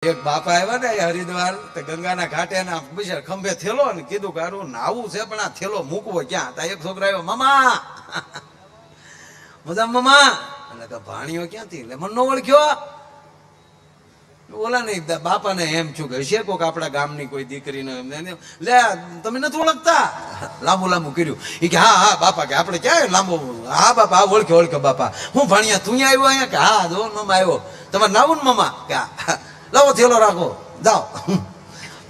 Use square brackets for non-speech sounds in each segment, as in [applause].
એક બાપા આવ્યા ને હરિદ્વાર, તો ગંગાના ઘાટે ને ખંભે થેલો ને કીધું કે હારું, નાવું છે, પણ આ થેલો મૂકવો ક્યાં? તા એક છોકરા આવ્યો, મામા! [laughs] મજા મામા? એટલે કે, ભાણીઓ ક્યાંથી? એટલે મને ઓળખ્યો. ઓલા નહીં બાપાને એમ છું કે છે કોક આપણા ગામની કોઈ દીકરીને લે, તમે નથી ઓળખતા? [laughs] લાંબુ લાંબુ કર્યું. એ કે, હા હા, બાપા, કે આપણે ક્યાં લાંબુ? હા, બાપા, હા ઓળખ્યો ઓળખ્યો બાપા. હું ભાણિયા, તું આવ્યો અહીંયા? કે, હા, જો, મામા આવ્યો. તમારે નાવું ને, મામા? કે. લાવો થેલો રાખો. જાઓ.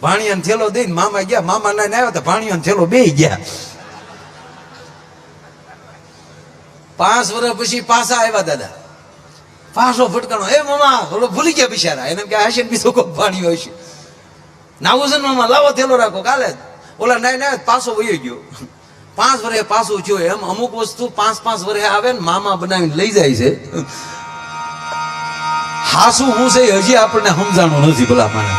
ભાણિયાને થેલો દઈને મામા ગયા. મામા લઈને આવ્યા તો ભાણિયાનો થેલો બે ગયા. પાંચ વર્ષ પછી પાછા આવ્યા દાદા. પાછો ફટકાનો એ મામા, ઓલો ભૂલી ગયા બિચારા. એને કે હશે બીજો કોઈ ભાણિયો હશે. નાવું છે મામા, લાવો થેલો રાખો, કાલે. ઓલા નાય નાય પાછો વયો ગયો. પાંચ વર્ષે પાછું થયો એમ. અમુક વસ્તુ પાંચ પાંચ વર્ષે આવે ને મામા બનાવીને લઈ જાય છે. હાસું હું છે હજી આપણને સમજાણું નથી ભલા મને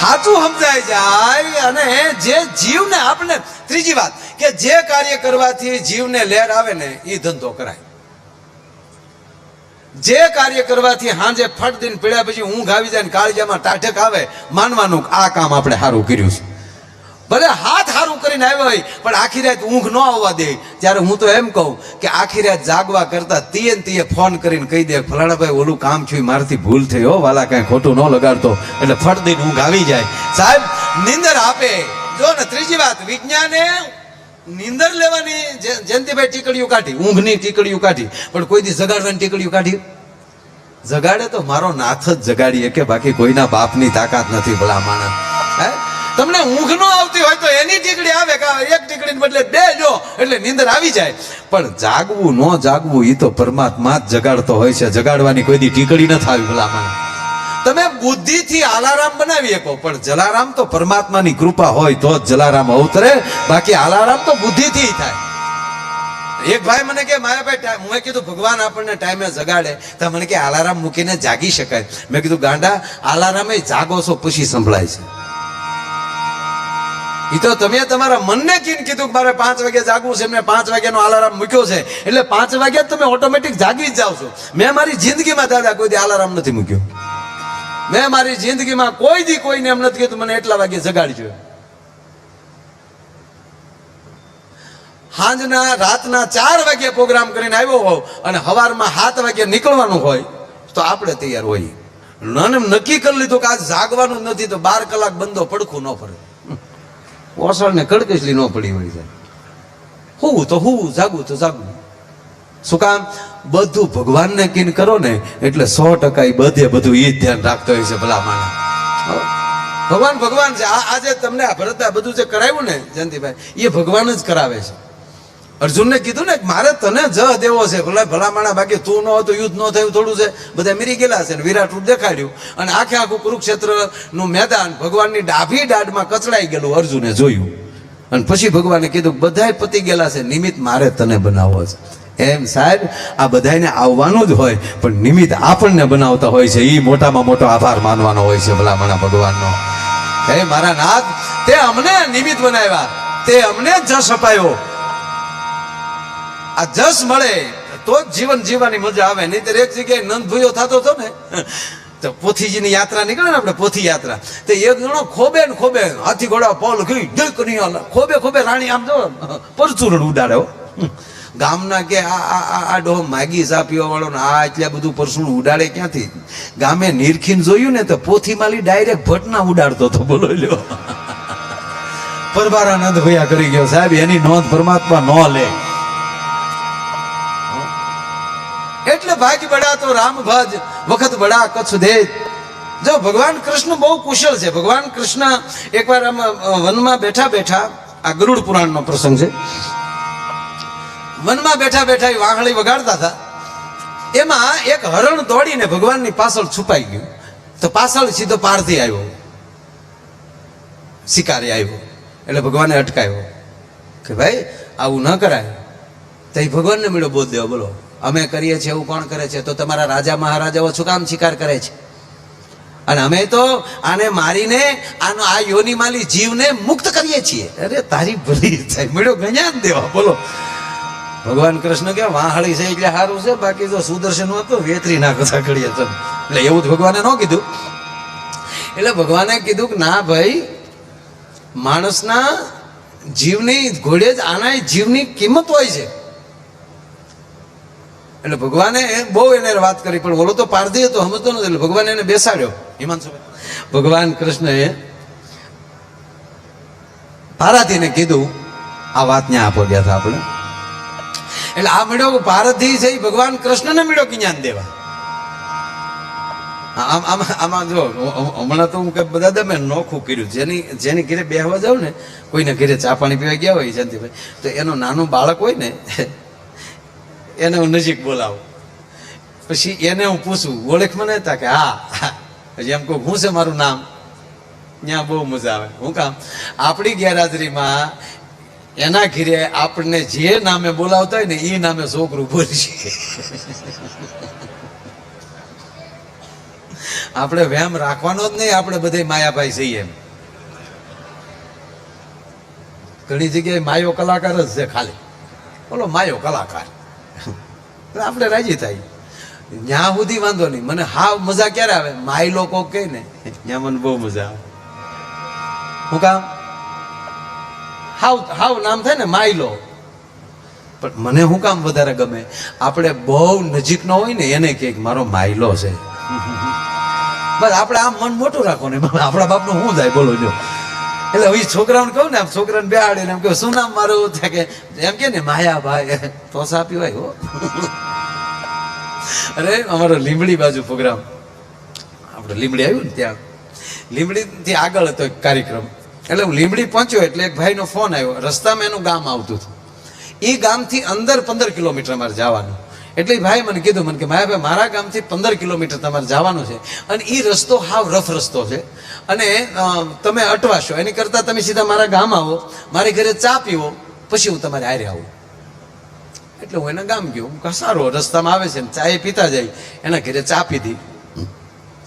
સાચું સમજાય જાય અને જે જીવને આપણે, ત્રીજી વાત, કે જે કાર્ય કરવાથી જીવને લહેર આવે ને એ ધંધો કરાય. જે કાર્ય કરવાથી હાંજે ફટ દિન પીડ્યા પછી ઊંઘ આવી જાય ને કાળજામાં ટાઢક આવે, માનવાનું આ કામ આપણે સારું કર્યું છે. ભલે હાથ સારું કરીને આવ્યો હોય, પણ આખી રાત ઊંઘ ન આવવા દે. ત્યારે હું તો એમ કહું કે આખી રાત જાગવા કરતા તીએ ને તીએ ફોન કરીને કહી દે, ફલાણાભાઈ, ઓલું કામ થયું, મારાથી ભૂલ થઈ, હો, વાલા, કાંઈ ખોટું ન લગાડતો. એટલે ફટ દઈને ઊંઘ આવી જાય. સાહેબ, નિંદર આપે. જો ને, ત્રીજી વાત, વિજ્ઞાને નિંદર લેવાની જયંતિભાઈ ટીકડીઓ કાઢી, ઊંઘની ટીકડીઓ કાઢી, પણ કોઈ દી જગાડવાની ટીકડીઓ કાઢી? જગાડે તો મારો નાથ જ જગાડીએ કે બાકી કોઈના બાપની તાકાત નથી ભલા માણસ. હે? તમને ઊંઘ ન આવતી હોય તો એની ટીકડી આવે કે એક ટીકડીને બદલે બે જો, એટલે નીંદર આવી જાય. પણ જાગવું ન જાગવું એ તો પરમાત્મા જ જગાડતો હોય છે. જગાડવાની કોઈ દી ટીકડી નથી આવી ભલામણ. તમે બુદ્ધિથી આલારામ બનાવી શકો, પણ જલારામ તો પરમાત્માની કૃપા હોય તો જ જલારામ અવતરે. બાકી આલારામ તો બુદ્ધિથી થાય. એક ભાઈ મને કે, મારા ભાઈ મેં કીધું, ભગવાન આપણને ટાઈમે જગાડે. તો મને કે, આલારામ મૂકીને જાગી શકાય. મેં કીધું, ગાંડા, આલારામે જાગો છો, પછી સંભળાય છે. એ તો તમે તમારા મનને કીન કીધું મારે પાંચ વાગે જાગવું છે એમને પાંચ વાગ્યાનો આલારામ મૂક્યો છે. એટલે પાંચ વાગે તમે ઓટોમેટિક જાગી જ જાવ છો. મેં મારી જિંદગીમાં દાદા કોઈ આલારામ નથી મૂક્યો. મેં મારી જિંદગીમાં કોઈ દી કોઈને એમ નથી કીધું, મને એટલા વાગે જગાડજો. સાંજના રાતના ચાર વાગે પ્રોગ્રામ કરીને આવ્યો હોવ અને સવારમાં સાત વાગે નીકળવાનું હોય તો આપણે તૈયાર હોઈએ. નક્કી કરી લીધું કે આજ જાગવાનું નથી તો બાર કલાક બંધો પડખું ન ફરે. ઓસળને કડકસલી ન પડી વળી જાય હું તો હું જાગું તો જાગું શું કામ? બધું ભગવાનને કિન કરો ને, એટલે સો ટકા એ બધે બધું એ જ ધ્યાન રાખતો હોય છે ભલા માણસ. ભગવાન ભગવાન છે. આ આજે તમને આ ભરત બધું જે કરાવ્યું ને જયંતિભાઈ, એ ભગવાન જ કરાવે છે. અર્જુનને કીધું ને મારે તને જ દેવો છે. ભલે ભલા માણા બાકી તું ન હતો, યુદ્ધ ન થયું, થોડું છે. બધા મીરી ગયેલા છે વિરાટ રૂપ દેખાડ્યું. અને આખે આખું કુરુક્ષેત્રનું મેદાન ભગવાનની ડાભી દાઢમાં કચડાઈ ગયેલું અર્જુને જોયું. અને પછી ભગવાને કીધું બધાય પતી ગયેલા છે, નિમિત્ત મારે તને બનાવવો છે. એમ સાહેબ, આ બધાને આવવાનું જ હોય, પણ નિમિત્ત આપણને બનાવતા હોય છે. એ મોટામાં મોટો આભાર માનવાનો હોય છે ભલામણા ભગવાનનો. હે મારા નાથ, તે અમને નિમિત્ત બનાવ્યા. તે અમને જશ અપાયો. આ જશ મળે તો જ જીવન જીવવાની મજા આવે. નહીં એક જગ્યાએ નંદ ભૂયો થતો હતો ને, તો પોથીજીની યાત્રા નીકળે ને આપણે પોથી યાત્રા. તો એક જણો ખોબે ને ખોબે હાથી ઘોડા પોલ ગઈ ડક નહીં. ખોબે ખોબે રાણી આમ જો પરચુરણ ઉડાડે ગામના કે આ આ ડોહ માગી સા પીવા વાળો ને આ એટલે બધું પરસુણ ઉડાડે ક્યાંથી? ગામે નિરખીન જોયું ને તો પોથી માલી ડાયરેક્ટ ભટના ઉડાડતો હતો, બોલો લ્યો. પરબારાનંદ ભૈયા કરી ગયો. સાહેબ, એની નોંધ પરમાત્મા ન લે. એટલે બળા તો રામ ભજ, વખત બડા કચ્છ દે. જો ભગવાન કૃષ્ણ બહુ કુશળ છે. ભગવાન કૃષ્ણ એકવાર આમ વનમાં બેઠા બેઠા, આ ગરુડ પુરાણનો પ્રસંગ છે. વનમાં બેઠા બેઠા એ વાંહળી વગાડતા હતા. એમાં એક હરણ દોડીને ભગવાનની પાછળ છુપાઈ ગયું. તો પાછળ સીધો પારથી આવ્યો. શિકારી આવ્યો. એટલે ભગવાને અટકાયો કે ભાઈ, આવું ન કરાય. તો એ ભગવાનને મળ્યો બોધ દેવો, બોલો. અમે કરીએ છીએ એવું કોણ કરે છે? તો તમારા રાજા મહારાજાઓ શું કામ શિકાર કરે છે? અને અમે તો આને મારીને આનો આ યોનિમાલી જીવને મુક્ત કરીએ છીએ. અરે તારી ભલી થાય મળ્યો ગણ્યા જ દેવા. બોલો. ભગવાન કૃષ્ણ કે વાહળી છે એટલે સારું છે. બાકી જો સુદર્શન હતું વેતરી ના કથા કરીએ તો. એટલે એવું જ ભગવાને ન કીધું. એટલે ભગવાને કીધું કે ના ભાઈ, માણસના જીવની ઘોડે જ આના જીવની કિંમત હોય છે. એટલે ભગવાને બહુ એને વાત કરી, પણ ઓલો તો પારધી હતો, સમજતો નથી, એટલે ભગવાન એને બેસાડ્યો. હિમાંશુ ભગવાન કૃષ્ણએ પારાધીને કીધું, આ વાત ત્યાં આપો ગયા હતા આપણે. એટલે આ મળ્યો પારધી છે એ ભગવાન કૃષ્ણને મળ્યો કે જ્ઞાન દેવા? આમ આમ આમાં જો હમણાં તો હું કે બધા દમે નોખું કર્યું. જેની જેની ઘરે બેહવા જાઉં ને, કોઈને ઘરે ચા પાણી પીવા ગયા હોય શાંતિભાઈ, તો એનો નાનું બાળક હોય ને એને હું નજીક બોલાવું. પછી એને હું પૂછું, ઓળખ મને હતા કે? હા. પછી એમ કહું, હું છે મારું નામ? ત્યાં બહુ મજા આવે. હું કામ? આપણી ગેરહાજરીમાં એના ઘીરે આપણને જે નામે બોલાવતા હોય ને એ નામે છોકરું બોલશે આપણે વેમ રાખવાનો જ નહીં, આપણે બધે માયાભાઈ છીએ એમ. ઘણી જગ્યાએ માયો કલાકાર જ છે ખાલી. બોલો, માયો કલાકાર. આપણે રાજી થાય. ત્યાં સુધી વાંધો નહીં. મને હા મજા ક્યારે આવે? માય લોકો કહે ને. ત્યાં મને બહુ મજા આવે. હું કામ? હાવ હાવ નામ થાય ને માયલો. પણ મને શું કામ વધારે ગમે? આપણે બહુ નજીકનો હોય ને એને કે મારો માયલો છે. [laughs] બસ આપણે આમ મન મોટું રાખો ને. આપણા બાપનું શું થાય? બોલો જો. એટલે હવે છોકરાઓને કહું ને, આમ છોકરાને બેહાડીને એમ કે શું નામ મારું? છે કે, એમ કે ને, માયાભાઈ. તો આપી હોય, હો. અરે, અમારો લીમડી બાજુ પ્રોગ્રામ. આપણે લીમડી આવ્યું ને ત્યાં. લીમડીથી આગળ હતો એક કાર્યક્રમ. એટલે હું લીમડી પહોંચ્યો એટલે એક ભાઈનો ફોન આવ્યો. રસ્તામાં એનું ગામ આવતું હતું. એ ગામથી અંદર પંદર કિલોમીટર અમારે જવાનું. એટલે ભાઈ મને કીધું, મને કે, માયાભાઈ, મારા ગામથી પંદર કિલોમીટર તમારે જવાનું છે. અને એ રસ્તો હાવ રફ રસ્તો છે. અને તમે અટવાશો. એની કરતાં તમે સીધા મારા ગામ આવો, મારી ઘરે ચા પીવો, પછી હું તમારે આરે આવું. એટલે હું એના ગામ ગયો. હું સારો રસ્તામાં આવે છે ને ચા એ પીતા જાય. એના ઘરે ચા પીધી.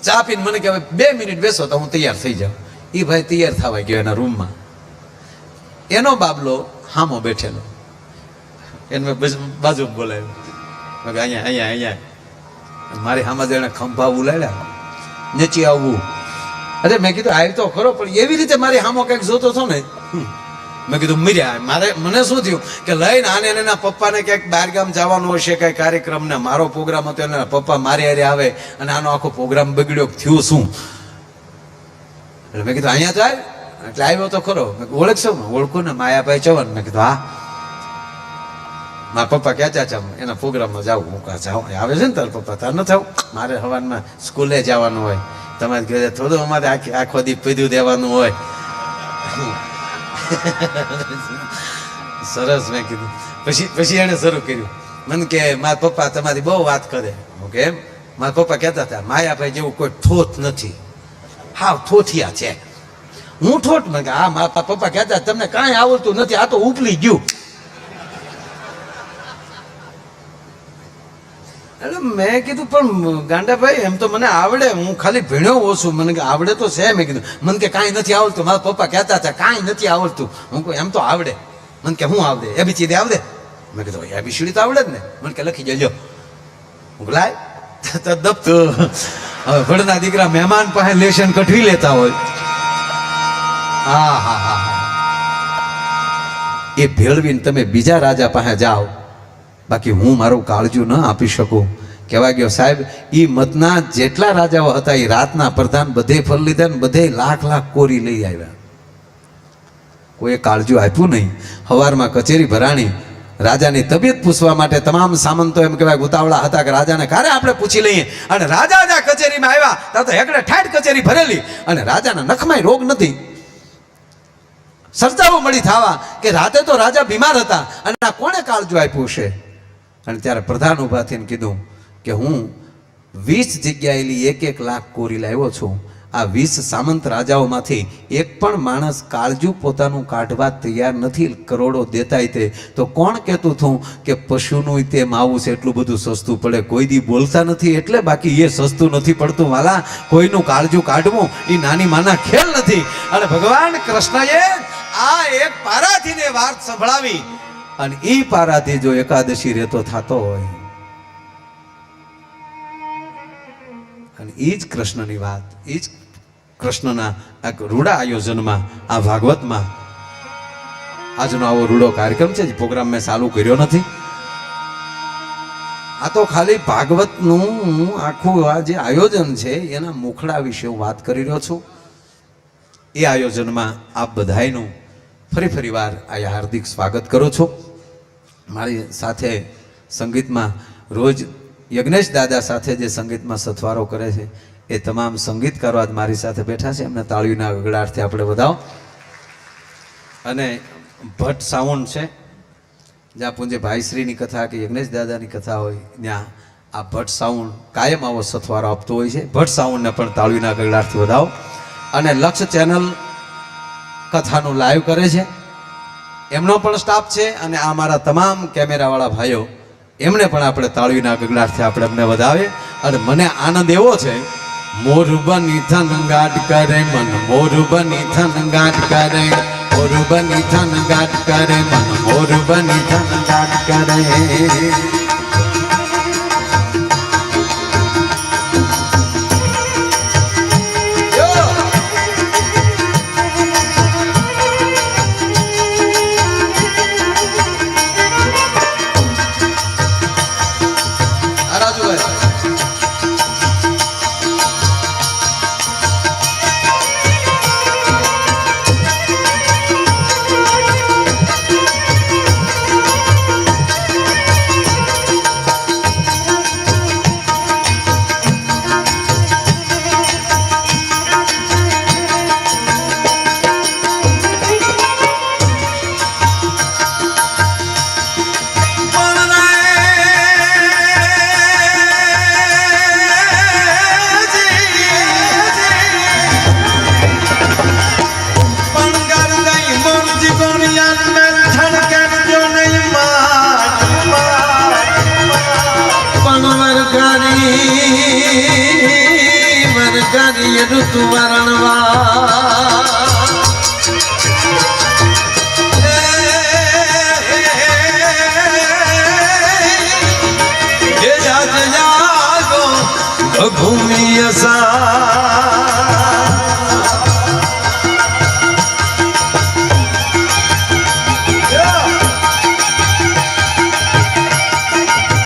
ચા પીને મને કે બે મિનિટ બેસો તો હું તૈયાર થઈ જાઉં. એ ભાઈ તૈયાર થવા ગયો એના રૂમમાં. એનો બાબલો હામો બેઠેલો. એને બાજુ બોલાવ્યો. અહીંયા અહીંયા અહીંયા. મારી હામાં એને ખંભા ઉલાડ્યા નીચે આવવું. અરે મેં કીધું આવી તો ખરો પણ એવી રીતે મારી હામો કંઈક જોતો હતો ને. મેં કીધું મર્યા મારે મને શું થયું કે લઈને આને એના પપ્પાને ક્યાંક બહારગામ જવાનું હશે કઈ કાર્યક્રમ ને મારો પ્રોગ્રામ હતો એના પપ્પા મારી હારે આવે અને આનો આખો પ્રોગ્રામ બગડ્યો થયું શું? એટલે મેં કીધું અહીંયા ચાલ એટલે આવ્યો તો ખરો. ઓળખશો ને ઓળખું ને માયાભાઈ ચવન મેં કીધું હા. મારા પપ્પા ક્યાં ચાચા એના પ્રોગ્રામમાં જાઉં હું કાં જાઉં? આવે છે ને તારા પપ્પા તાર ન થાવ. મારે હવાનમાં સ્કૂલે જવાનું હોય. તમારે ઘરે થોડું અમારે આખી આખો દી પીધું દેવાનું હોય. સરસ મેં કીધું. પછી પછી એણે શરૂ કર્યું. મને કે, મારા પપ્પા તમારી બહુ વાત કરે. હું કેમ મારા પપ્પા કહેતા હતા, માયાભાઈ જેવું કોઈ ઠોઠ નથી. હાવ ઠોઠિયા છે. હું ઠોઠ મને હા, મારા પપ્પા કહેતા તમને કાંઈ આવડતું નથી, આ તો ઉપલી ગયું. એટલે મેં કીધું, પણ ગાંડાભાઈ, એમ તો મને આવડે. હું ખાલી ભણ્યો ઓછું મને કે, આવડે તો છે. મેં કીધું, મને કે કાંઈ નથી આવડતું. મારા પપ્પા કહેતા હતા, કાંઈ નથી આવડતું. હું કહું, એમ તો આવડે. મને કે, હું આવડે? એ બી આવડે? મેં કીધું, એ બી તો આવડે જ ને. મને કે, લખી જજો હું લાય. [laughs] તો હવે ભણના દીકરા મહેમાન પાસે લેશન કઠવી લેતા હોય. હા હા હા. એ ભેળવીને તમે બીજા રાજા પાસે જાઓ. બાકી હું મારું કાળજું ન આપી શકું. કહેવા ગયો, સાહેબ એ મતના જેટલા રાજાઓ હતા એ રાતના પ્રધાન બધે ફરી લીધા ને બધે લાખ લાખ કોરી લઈ આવ્યા. કોઈએ કાળજું આપ્યું નહીં. હવારમાં કચેરી ભરાણી રાજાની તબિયત પૂછવા માટે તમામ સામંતો એમ કહેવાય ઉતાવળા હતા કે રાજાને કારે આપણે પૂછી લઈએ? અને રાજા જ્યાં કચેરીમાં આવ્યા, ત્યાં તો હેકડે ઠાઠ કચેરી ભરેલી. અને રાજાના નખમાં રોગ નથી. સર્જાઓ મળી થવા કે રાતે તો રાજા બીમાર હતા. અને આ કોણે કાળજું આપ્યું છે અને ત્યારે પ્રધાન ઊભા થઈને કીધું કે હું વીસ જગ્યાએલી એક એક લાખ કોરી લાવ્યો છું. આ વીસ સામંત રાજાઓમાંથી એક પણ માણસ કાળજું પોતાનું કાઢવા તૈયાર નથી, કરોડો દેતાય તે. તો કોણ કહેતું હતું કે પશુનું તે માવું છે, એટલું બધું સસ્તું પડે? કોઈ દી બોલતા નથી, એટલે બાકી એ સસ્તું નથી પડતું. વાલા, કોઈનું કાળજું કાઢવું એ નાની માના ખેલ નથી. અને ભગવાન કૃષ્ણએ આ એક પારાથીને વાત સંભળાવી. અને એ પારાથી જો એકાદશી રહેતો થતો હોય, અને એ જ કૃષ્ણની વાત એ જ કૃષ્ણના આ રૂડા આયોજનમાં, આ ભાગવતમાં, આજનો આવો રૂડો કાર્યક્રમ છે, જે પ્રોગ્રામ મેં ચાલુ કર્યો નથી. આ તો ખાલી ભાગવતનું આખું આ જે આયોજન છે, એના મુખડા વિશે હું વાત કરી રહ્યો છું. એ આયોજનમાં આપ બધાયનું ફરી ફરી વાર આ હાર્દિક સ્વાગત કરું છું. મારી સાથે સંગીતમાં રોજ યજ્ઞેશ દાદા સાથે જે સંગીતમાં સથવારો કરે છે, એ તમામ સંગીતકારો આજ મારી સાથે બેઠા છે. એમને તાળીના ગગડાટથી આપણે વધાવો અને ભટ્ટ સાઉન્ડ છે, જ્યાં પૂંજે ભાઈશ્રીની કથા કે યજ્ઞેશ દાદાની કથા હોય, ત્યાં આ ભટ્ટ સાઉન્ડ કાયમ આવો સથવારો આપતો હોય છે. ભટ્ટ સાઉન્ડને પણ તાળીના ગગડાટથી વધાવો અને લક્ષ ચેનલ કથાનું લાઈવ કરે છે. એમનો પણ સ્ટાફ છે અને આ મારા તમામ કેમેરાવાળા ભાઈઓ, એમને પણ આપણે તાળવીના ગગડાટથી આપણે એમને વધાવીએ. અને મને આનંદ એવો છે, મોર બની થન ગાટ કરે મન, મોર બની થન ગાટ કરે, મોર બની થન ગાટ કરે મન, મોર બની થન ગાટ કરે. tua